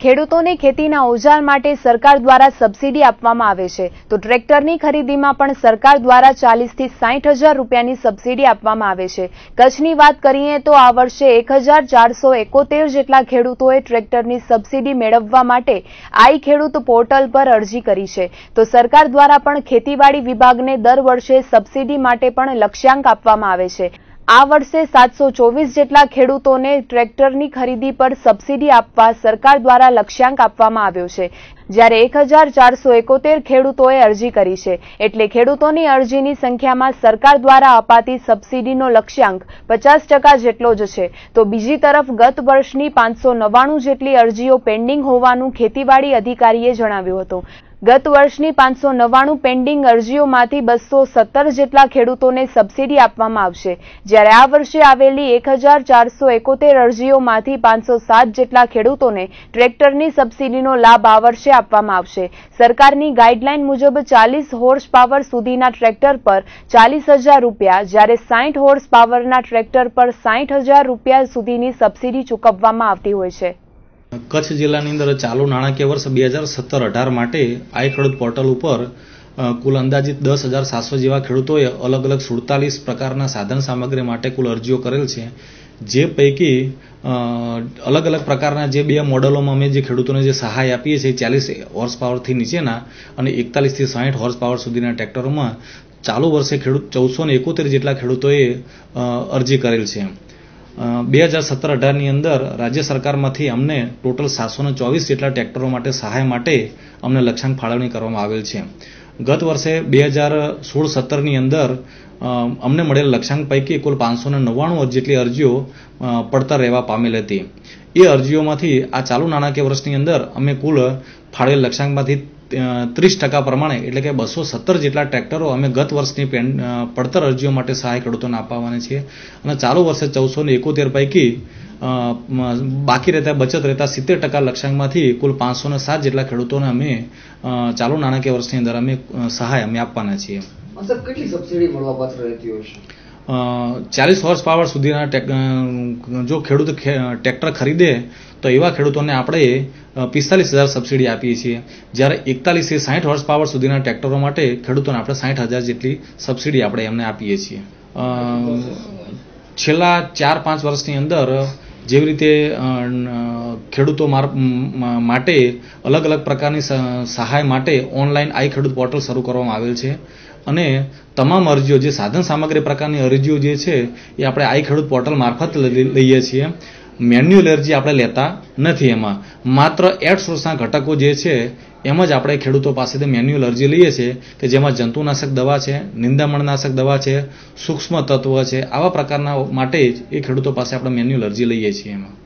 ખેડૂતોને ખેતીના ઓજાર માટે સરકાર દ્વારા સબસિડી આપવામાં આવે છે. તો ટ્રેક્ટરની ખરીદીમાં પણ સરકાર દ્વારા ચાલીસથી સાઠ હજાર રૂપિયાની સબસિડી આપવામાં આવે છે. કચ્છની વાત કરીએ તો આ વર્ષે એક હજાર ચારસો એકોતેર જેટલા ખેડૂતોએ ટ્રેક્ટરની સબસિડી મેળવવા માટે આઈ ખેડૂત પોર્ટલ પર અરજી કરી છે. તો સરકાર દ્વારા પણ ખેતીવાડી વિભાગને દર વર્ષે સબસિડી માટે પણ લક્ષ્યાંક આપવામાં આવે છે. આ વર્ષે સાતસો ચોવીસ જેટલા ખેડૂતોને ટ્રેક્ટરની ખરીદી પર સબસિડી આપવા સરકાર દ્વારા લક્ષ્યાંક આપવામાં આવ્યો છે. જ્યારે એક હજાર ચારસો એકોતેર ખેડૂતોએ અરજી કરી છે, એટલે ખેડૂતોની અરજીની સંખ્યામાં સરકાર દ્વારા અપાતી સબસિડીનો લક્ષ્યાંક પચાસ ટકા જેટલો જ છે. તો બીજી તરફ ગત વર્ષની પાંચસો નવ્વાણું જેટલી અરજીઓ પેન્ડિંગ હોવાનું ખેતીવાડી અધિકારીએ જણાવ્યું હતું. ગત વર્ષની પાંચસો નવ્વાણું પેન્ડિંગ અરજીઓમાંથી બસો સત્તર જેટલા ખેડૂતોને સબસિડી આપવામાં આવશે. જ્યારે આ વર્ષે આવેલી એક હજાર ચારસો એકોતેર અરજીઓમાંથી પાંચસો સાત જેટલા ખેડૂતોને ટ્રેક્ટરની સબસિડીનો લાભ આ વર્ષે આપવામાં આવશે. સરકારની ગાઈડલાઈન મુજબ ચાલીસ હોર્સ પાવર સુધીના ટ્રેક્ટર પર ચાલીસ હજાર રૂપિયા, જ્યારે સાઠ હોર્સ પાવરના ટ્રેક્ટર પર સાઠ હજાર રૂપિયા સુધીની સબસિડી ચૂકવવામાં આવતી હોય છે. કચ્છ જિલ્લાની અંદર ચાલુ નાણાકીય વર્ષ બે હજાર સત્તર અઢાર માટે આઈ ખેડૂત પોર્ટલ ઉપર કુલ અંદાજિત દસ હજાર સાતસો જેવા ખેડૂતોએ અલગ અલગ સુડતાલીસ પ્રકારના સાધન સામગ્રી માટે કુલ અરજીઓ કરેલ છે. જે પૈકી અલગ અલગ પ્રકારના જે બે મોડલોમાં અમે જે ખેડૂતોને જે સહાય આપીએ છીએ ચાલીસ હોર્સ પાવરથી નીચેના અને એકતાલીસથી સાઠ હોર્સ પાવર સુધીના ટ્રેક્ટરોમાં ચાલુ વર્ષે ખેડૂત ચૌદસો ને એકોતેર જેટલા ખેડૂતોએ અરજી કરેલ છે. બે હજાર સત્તર અઢારની અંદર રાજ્ય સરકારમાંથી અમને ટોટલ સાતસો ચોવીસ જેટલા ટ્રેક્ટરો માટે સહાય માટે અમને લક્ષ્યાંક ફાળવણી કરવામાં આવેલ છે. ગત વર્ષે બે હજાર સોળ સત્તરની અંદર અમને મળેલ લક્ષ્યાંક પૈકી કુલ પાંચસો નવ્વાણું જેટલી અરજીઓ પડતર રહેવા પામેલ હતી. એ અરજીઓમાંથી આ ચાલુ નાણાકીય વર્ષની અંદર અમે કુલ ફાળવેલ લક્ષ્યાંકમાંથી ત્રીસ ટકા પ્રમાણે, એટલે કે બસો સત્તર જેટલા ટ્રેક્ટરો અમે ગત વર્ષની પેન પડતર અરજીઓ માટે સહાય ખેડૂતોને આપવાના છીએ. અને ચાલુ વર્ષે ચૌદસો એકોતેર પૈકી બાકી રહેતા બચત રહેતા સિત્તેર ટકા લક્ષ્યાંકમાંથી કુલ પાંચસો ને સાત જેટલા ખેડૂતોને અમે ચાલુ નાણાકીય વર્ષની અંદર અમે સહાય અમે આપવાના છીએ. કેટલી સબસિડી મળવાપાત્ર રહેતી હોય છે? ચાલીસ હોર્સ પાવર સુધીના જો ખેડૂત ટ્રેક્ટર ખરીદે તો એવા ખેડૂતોને આપણે પિસ્તાલીસ હજાર સબસિડી આપીએ છીએ. જ્યારે એકતાલીસથી સાઠ હોર્સ પાવર સુધીના ટ્રેક્ટરો માટે ખેડૂતોને આપણે સાઠ હજાર જેટલી સબસિડી આપણે એમને આપીએ છીએ. છેલ્લા ચાર પાંચ વર્ષની અંદર જેવી રીતે ખેડૂતો માટે અલગ અલગ પ્રકારની સહાય માટે ઓનલાઈન આઈ ખેડૂત પોર્ટલ શરૂ કરવામાં આવેલ છે. અને તમામ અરજીઓ, જે સાધન સામગ્રી પ્રકારની અરજીઓ જે છે, એ આપણે આઈ ખેડૂત પોર્ટલ મારફત લઈએ છીએ. મેન્યુઅલ એલર્જી આપણે લેતા નથી એમાં. માત્ર એડ સોર્સના ઘટકો જે છે, એમ જ આપણે ખેડૂતો પાસેથી મેન્યુઅલ અરજી લઈએ છીએ કે જેમાં જંતુનાશક દવા છે, નિંદામણનાશક દવા છે, સૂક્ષ્મ તત્વ છે, આવા પ્રકારના માટે જ એ ખેડૂતો પાસે આપણે મેન્યુઅલ અરજી લઈએ છીએ એમાં.